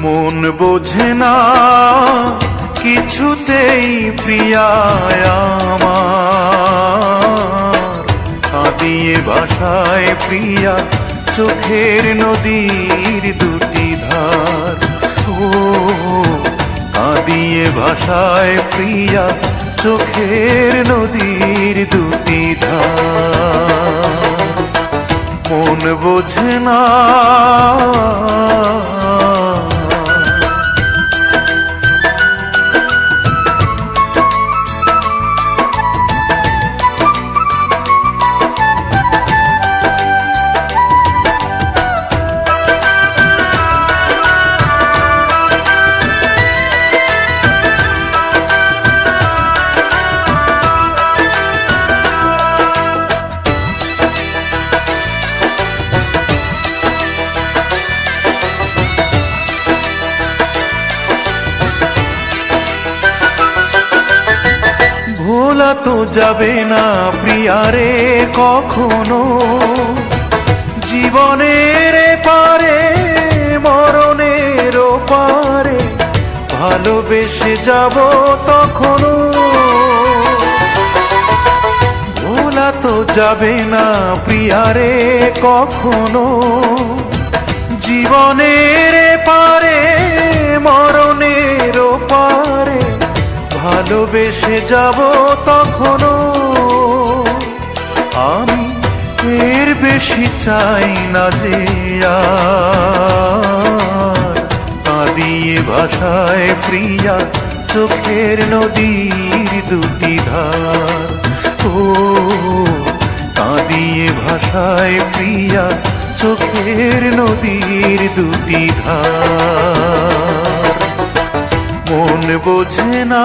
মন বোঝে না, কিছুতেই প্রিয়ায় আমার। কাঁদিয়ে ভাষায় প্রিয়া, চোখের নদীর দুটি ধার। ও, কাঁদিয়ে ভাষায় প্রিয়া, চোখের নদীর দুটি ধার। মন বোঝে না ভোলা তো যাবে না প্রিয়ারে কখনো। জীবনের পারে মরণের পারে ভালোবেসে যাব তখনো। ভোলা তো যাবে না প্রিয়ারে কখনো। জীবনের পারে মরণের পারে ভালোবেসে যাব তখনও। আমি এর বেশি চাই না যে কাঁদিয়ে ভাষায় প্রিয়া, চোখের নদীর দুটি ধার। ও কাঁদিয়ে ভাষায় প্রিয়া, চোখের নদীর দুটি ধার। বোঝে না।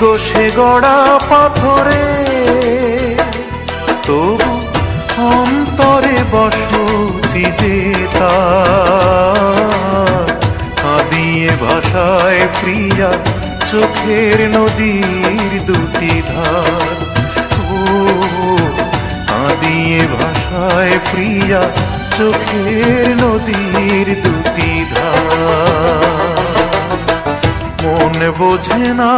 গো সে গড়া পাথরে, তবু অন্তরে বসতি যে তার। কাঁদিয়ে ভাষায় প্রিয়া চোখের নদীর দুটি ধার। ও, কাঁদিয়ে ভাষায় প্রিয়া চোখের নদীর দুটি ধার। মন বোঝে না,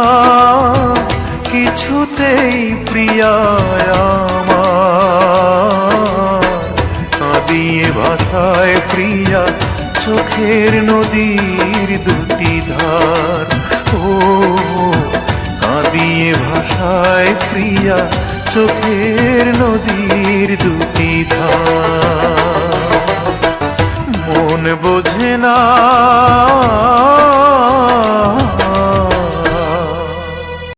কিছুতেই প্রিয়ায় আমার। ভাষায় প্রিয়া, চোখের নদীর দুটি ধার। ও, কাঁদিয়ে ভাষায় প্রিয়া, চোখের নদীর দুটি ধার। মন বোঝে না